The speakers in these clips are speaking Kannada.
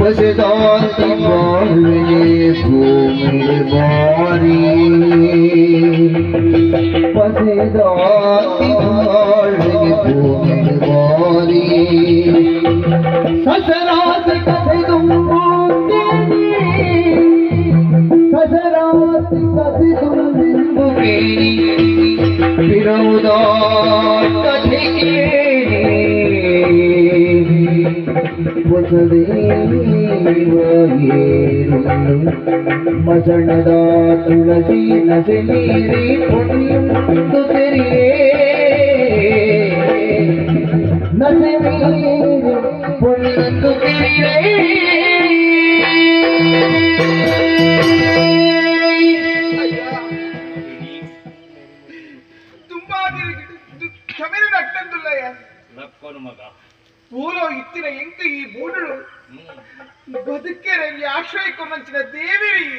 पसदासदा ससरात कथ तारी ससरात ಕೇಳಿ ವಿರೋಧ ಕಥೆ ಕೇಳಿ ಮಸಣದ ತುಳಸಿ ನಸೆ ನೀರಿ ಕ್ಷಮೆನ ನಟ್ಟಂದುಲ್ಲಯ್ಯ ಲಕ್ಕೋನು ಮಗ. ಪೂಲೋ ಇತ್ತಿನ ಎಂಕ ಈ ಬೂಡಳು ಹ್ಮ್. ಬದುಕೆರಲ್ಲಿ ಆಶ್ರಯ ಕೊನಂಚಿನ ದೇವಿರಿ.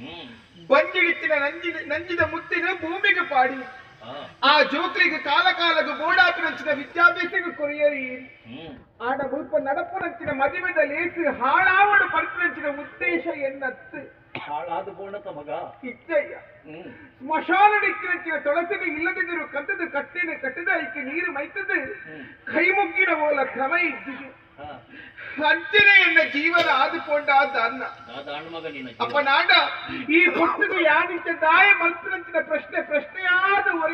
ಹ್ಮ್. ಬಂಜಿಡಿತ್ತಿನ ನಂಜಿದ ನಂಜಿದ ಮುತ್ತಿನ ಭೂಮಿಗೆ ಪಾಡಿ. ಆ, ಆ ಜೋಕ್ರಿಗೆ ಕಾಲ ಕಾಲಗ ಬೋಡಾಪಿನಂಚಿನ ವಿದ್ಯಾಭ್ಯಾಸಕ್ಕೆ ಕೊರಿಯರಿ. ಹ್ಮ್. ಆಡ ಮುಲ್ಪ ನಡಪುನಂಚಿನ ಮದುವೆದ ಲೇಸು ಹಾಳಾವಡು ಉದ್ದೇಶ ಎನ್ನತ್ತು. ಹಾಳಾದ ಬೋಣಕ ಮಗ ಇಚ್ಚಯ್ಯ ಹ್ಮ್ ಸ್ಮಶಾನ ನಿತ್ತಿನಂಚಿನ ತೊಳಸಿನ ಇಲ್ಲದಿದ್ದರು ಕತ್ತದ ಕಟ್ಟಿನ ಕಟ್ಟದ ಐಕೆ ನೀರು ಮೈತದ್ದು ಹ್ಮ್ ಕೈ ಮುಗ್ಗಿನ ಓಲ ಕ್ರಮ ಇದ್ದಿಗೆ ಹಾ ಅಂಚನೆ ಎನ್ನ ಜೀವನ ಆದುಕೊಂಡ ಅನ್ನ ದಾದ ಹಣ್ಣು ಮಗ ನೀನ ಅಪ್ಪ ನಾಡ ಈ ಹುಟ್ಟಿಗೆ ಯಾನಿಂಚ ದಾಯ ಮಲ್ಪಿನಂಚಿನ ಪ್ರಶ್ನೆ ಪ್ರಶ್ನೆಯಾದ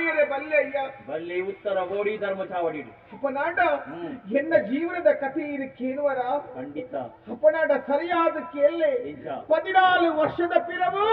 ಒರೆಯರೆ ಬಲ್ಲೆ ಅಯ್ಯ. ಬಲ್ಲಿ ಉತ್ತರ ಓಡಿ ಧರ್ಮ ಚಾವಡಿಡು ಅಪ್ಪ ನಾಡ ಹ್ಮ್. ಎನ್ನ ಜೀವನದ ಕಥೆ ಇದು ಕೇಳುವರ? ಖಂಡಿತ. ಅಪ್ಪನಾಡ ಸರಿಯಾದ ಕೇಳಿ ಪದಿನಾಲ್ಕು ಪದಿನಾಲು ವರ್ಷದ ಪಿರವು.